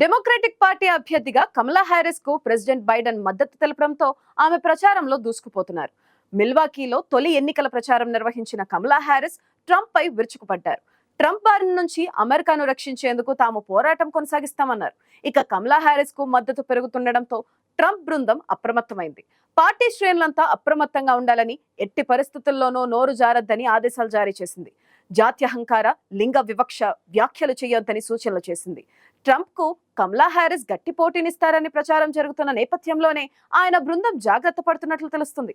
Democratic party అభ్యర్థిగా కమలా హారిస్కు president Biden మద్దతు తెలపడంతో ఆమె ప్రచారంలో దూసుకుపోతున్నారు. మిల్వాకీలో తొలి ఎన్నికల ప్రచారం నిర్వహించిన కమలా హారిస్ ట్రంప్ పై విరుచుకుపడ్డారు. ట్రంప్ బారిన నుంచి అమెరికాను రక్షించేందుకు తాము పోరాటం కొనసాగిస్తామన్నారు. ఇక కమలా హారిస్కు మద్దతు పెరుగుతుండటంతో ట్రంప్ బృందం అప్రమత్తమైంది. పార్టీ శ్రేణులంతా అప్రమత్తంగా ఉండాలని ఎట్టి పరిస్థితుల్లోనూ నోరు జారద్దని ఆదేశాలు జారీ చేసింది. జాత్యహంకార లింగ వివక్ష వ్యాఖ్యలు చేయొద్దని సూచనలు చేసింది. ట్రంప్కు కమలా హ్యారిస్ గట్టి పోటీనిస్తారని ప్రచారం జరుగుతున్న నేపథ్యంలోనే ఆయన బృందం జాగ్రత్త పడుతున్నట్లు తెలుస్తుంది.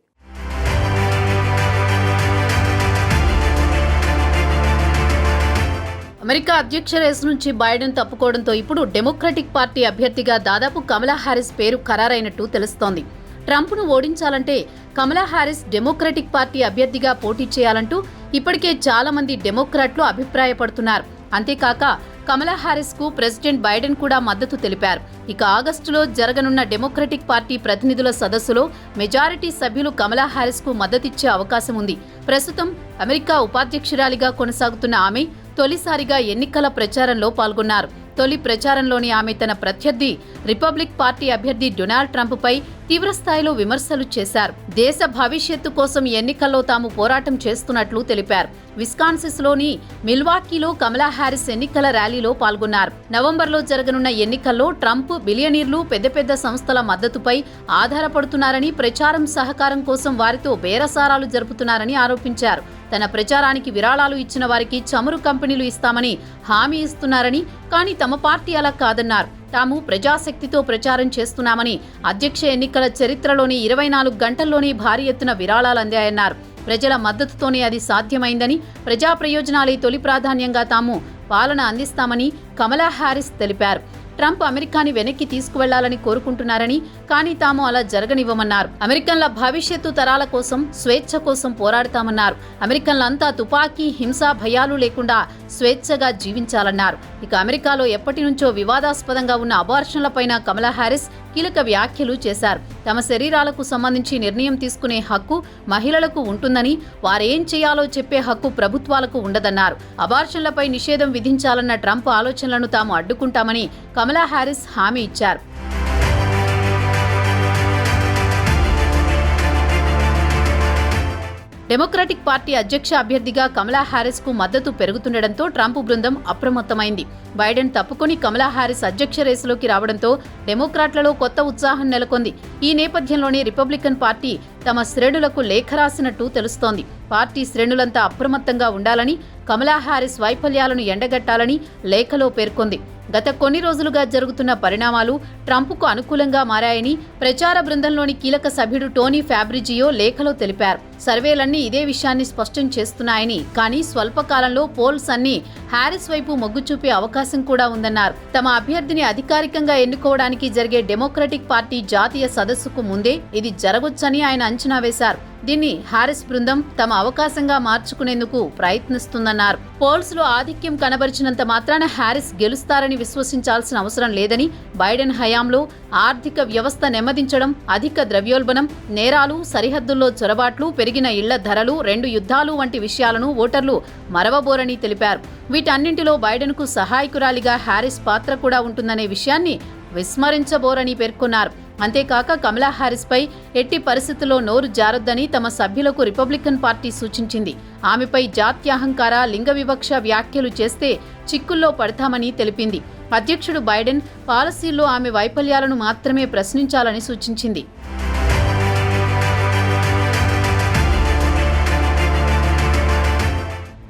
అమెరికా అధ్యక్ష రేసు నుంచి బైడెన్ తప్పుకోవడంతో ఇప్పుడు డెమోక్రటిక్ పార్టీ అభ్యర్థిగా దాదాపు కమలా హ్యారిస్ పేరు ఖరారైనట్టు తెలుస్తోంది. ట్రంప్ను ఓడించాలంటే కమలా హ్యారిస్ డెమోక్రటిక్ పార్టీ అభ్యర్థిగా పోటీ చేయాలంటూ ఇప్పటికే చాలామంది డెమోక్రాట్లు అభిప్రాయపడుతున్నారు. అంతేకాక కమలా హారిస్కు ప్రెసిడెంట్ బైడెన్ కూడా మద్దతు తెలిపారు. ఇక ఆగస్టులో జరగనున్న డెమోక్రటిక్ పార్టీ ప్రతినిధుల సదస్సులో మెజారిటీ సభ్యులు కమలా హారిస్కు మద్దతిచ్చే అవకాశం ఉంది. ప్రస్తుతం అమెరికా ఉపాధ్యక్షురాలిగా కొనసాగుతున్న ఆమె తొలిసారిగా ఎన్నికల ప్రచారంలో పాల్గొన్నారు. తొలి ప్రచారంలోని ఆమె తన ప్రత్యర్థి రిపబ్లిక్ పార్టీ అభ్యర్థి డొనాల్డ్ ట్రంప్ పై తీవ్రస్థాయిలో విమర్శలు చేశారు. దేశ భవిష్యత్తు కోసం ఎన్నికల్లో తాము పోరాటం చేస్తున్నట్లు తెలిపారు. విస్కాన్సిస్లోని మిల్వాకీలో కమలా హ్యారిస్ ఎన్నికల ర్యాలీలో పాల్గొన్నారు. నవంబర్లో జరగనున్న ఎన్నికల్లో ట్రంప్ బిలియనీర్లు పెద్ద పెద్ద సంస్థల మద్దతుపై ఆధారపడుతున్నారని ప్రచారం సహకారం కోసం వారితో బేరసారాలు జరుపుతున్నారని ఆరోపించారు. తన ప్రచారానికి విరాళాలు ఇచ్చిన వారికి చమురు కంపెనీలు ఇస్తామని హామీ ఇస్తున్నారని కానీ తమ పార్టీ అలా కాదన్నారు. తాము ప్రజాశక్తితో ప్రచారం చేస్తున్నామని అధ్యక్ష ఎన్నికల చరిత్రలోని ఇరవై నాలుగు గంటల్లోనే భారీ ఎత్తున విరాళాలు అందాయన్నారు. ప్రజల మద్దతుతోనే అది సాధ్యమైందని ప్రజా ప్రయోజనాలే తొలి ప్రాధాన్యంగా తాము పాలన అందిస్తామని కమలా హ్యారిస్ తెలిపారు. ట్రంప్ అమెరికాని వెనక్కి తీసుకువెళ్ళాలని కోరుకుంటున్నారని కానీ తాము అలా జరగనివ్వమన్నారు. అమెరికన్ల భవిష్యత్తు తరాల కోసం స్వేచ్ఛ కోసం పోరాడతామన్నారు. అమెరికన్లంతా తుపాకీ హింస భయాలు లేకుండా స్వేచ్ఛగా జీవించాలన్నారు. ఇక అమెరికాలో ఎప్పటి నుంచో వివాదాస్పదంగా ఉన్న అబార్షన్లపైన కమలా హ్యారిస్ కీలక వ్యాఖ్యలు చేశారు. తమ శరీరాలకు సంబంధించి నిర్ణయం తీసుకునే హక్కు మహిళలకు ఉంటుందని వారేం చేయాలో చెప్పే హక్కు ప్రభుత్వాలకు ఉండదన్నారు. అబార్షన్లపై నిషేధం విధించాలన్న ట్రంప్ ఆలోచనలను తాము అడ్డుకుంటామని కమలా హారిస్ హామీ ఇచ్చారు. డెమోక్రాటిక్ పార్టీ అధ్యక్ష అభ్యర్థిగా కమలా హారిస్కు మద్దతు పెరుగుతుండటంతో ట్రంప్ బృందం అప్రమత్తమైంది. బైడెన్ తప్పుకొని కమలా హారిస్ అధ్యక్ష రేసులోకి రావడంతో డెమోక్రాట్లలో కొత్త ఉత్సాహం నెలకొంది. ఈ నేపథ్యంలోనే రిపబ్లికన్ పార్టీ తమ శ్రేణులకు లేఖ రాసినట్టు తెలుస్తోంది. పార్టీ శ్రేణులంతా అప్రమత్తంగా ఉండాలని కమలా హ్యారిస్ వైఫల్యాలను ఎండగట్టాలని లేఖలో పేర్కొంది. గత కొన్ని రోజులుగా జరుగుతున్న పరిణామాలు ట్రంప్కు అనుకూలంగా మారాయని ప్రచార బృందంలోని కీలక సభ్యుడు టోనీ ఫ్యాబ్రిజియో లేఖలో తెలిపారు. సర్వేలన్నీ ఇదే విషయాన్ని స్పష్టం చేస్తున్నాయని కానీ స్వల్పకాలంలో పోల్స్ అన్ని హ్యారిస్ వైపు మొగ్గు చూపే అవకాశం కూడా ఉందన్నారు. తమ అభ్యర్థిని అధికారికంగా ఎన్నుకోవడానికి జరిగే డెమోక్రటిక్ పార్టీ జాతీయ సదస్సుకు ముందే ఇది జరగొచ్చని ఆయన అంచనా వేశారు. దీన్ని హారిస్ బృందం తమ అవకాశంగా మార్చుకునేందుకు ప్రయత్నిస్తుందన్నారు. పోల్స్లో ఆధిక్యం కనబరిచినంత మాత్రాన హ్యారిస్ గెలుస్తారని విశ్వసించాల్సిన అవసరం లేదని బైడెన్ హయాంలో ఆర్థిక వ్యవస్థ నెమ్మదించడం అధిక ద్రవ్యోల్బణం నేరాలు సరిహద్దుల్లో చొరబాట్లు పెరిగిన ఇళ్ళ ధరలు రెండు యుద్ధాలు వంటి విషయాలను ఓటర్లు మరవబోరని తెలిపారు. వీటన్నింటిలో బైడెన్కు సహాయకురాలిగా హ్యారిస్ పాత్ర కూడా ఉంటుందనే విషయాన్ని విస్మరించబోరని పేర్కొన్నారు. అంతేకాక కమలా హారిస్పై ఎట్టి పరిస్థితుల్లో నోరు జారొద్దని తమ సభ్యులకు రిపబ్లికన్ పార్టీ సూచించింది. ఆమెపై జాత్యహంకార లింగ వివక్ష వ్యాఖ్యలు చేస్తే చిక్కుల్లో పడతామని తెలిపింది. అధ్యక్షుడు బైడెన్ పాలసీల్లో ఆమె వైఫల్యాలను మాత్రమే ప్రశ్నించాలని సూచించింది.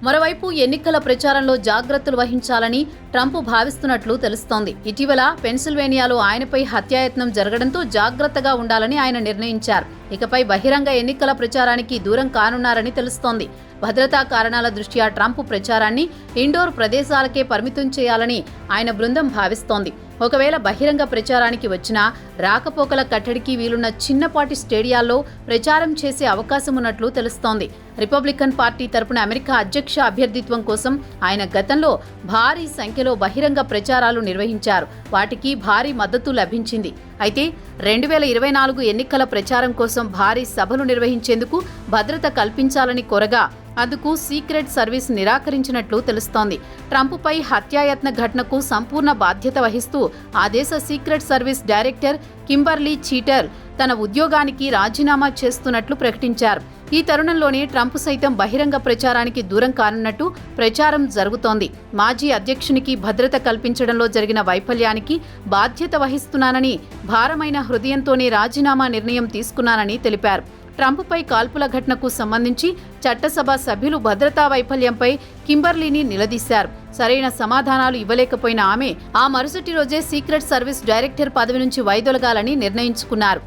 మరోవైపు ఎన్నికల ప్రచారంలో జాగ్రత్తలు వహించాలని ట్రంప్ భావిస్తున్నట్లు తెలుస్తోంది. ఇటీవల పెన్సిల్వేనియాలో ఆయనపై హత్యాయత్నం జరగడంతో జాగ్రత్తగా ఉండాలని ఆయన నిర్ణయించారు. ఇకపై బహిరంగ ఎన్నికల ప్రచారానికి దూరం కానున్నారని తెలుస్తోంది. భద్రతా కారణాల దృష్ట్యా ట్రంప్ ప్రచారాన్ని ఇండోర్ ప్రదేశాలకే పరిమితం చేయాలని ఆయన బృందం భావిస్తోంది. ఒకవేళ బహిరంగ ప్రచారానికి వచ్చినా రాకపోకల కట్టడికి వీలున్న చిన్నపాటి స్టేడియాల్లో ప్రచారం చేసే అవకాశం ఉన్నట్లు తెలుస్తోంది. రిపబ్లికన్ పార్టీ తరపున అమెరికా అధ్యక్ష అభ్యర్థిత్వం కోసం ఆయన గతంలో భారీ సంఖ్యలో బహిరంగ ప్రచారాలు నిర్వహించారు. వాటికి భారీ మద్దతు లభించింది. అయితే రెండు వేల ఇరవై నాలుగు ఎన్నికల ప్రచారం కోసం భారీ సభలు నిర్వహించేందుకు భద్రత కల్పించాలని కోరగా అందుకు సీక్రెట్ సర్వీస్ నిరాకరించినట్లు తెలుస్తోంది. ట్రంప్పై హత్యాయత్న ఘటనకు సంపూర్ణ బాధ్యత వహిస్తూ ఆ దేశ secret service director Kimberly Cheatle తన ఉద్యోగానికి రాజీనామా చేస్తున్నట్లు ప్రకటించారు. ఈ తరుణంలోనే ట్రంప్ సైతం బహిరంగ ప్రచారానికి దూరం కానున్నట్టు ప్రచారం జరుగుతోంది. మాజీ అధ్యక్షునికి భద్రత కల్పించడంలో జరిగిన వైఫల్యానికి బాధ్యత వహిస్తున్నానని భారమైన హృదయంతోనే రాజీనామా నిర్ణయం తీసుకున్నానని తెలిపారు. ట్రంప్పై కాల్పుల ఘటనకు సంబంధించి చట్టసభ సభ్యులు భద్రతా వైఫల్యంపై కింబర్లీని నిలదీశారు. సరైన సమాధానాలు ఇవ్వలేకపోయిన ఆమె ఆ మరుసటి రోజే సీక్రెట్ సర్వీస్ డైరెక్టర్ పదవి నుంచి వైదొలగాలని నిర్ణయించుకున్నారు.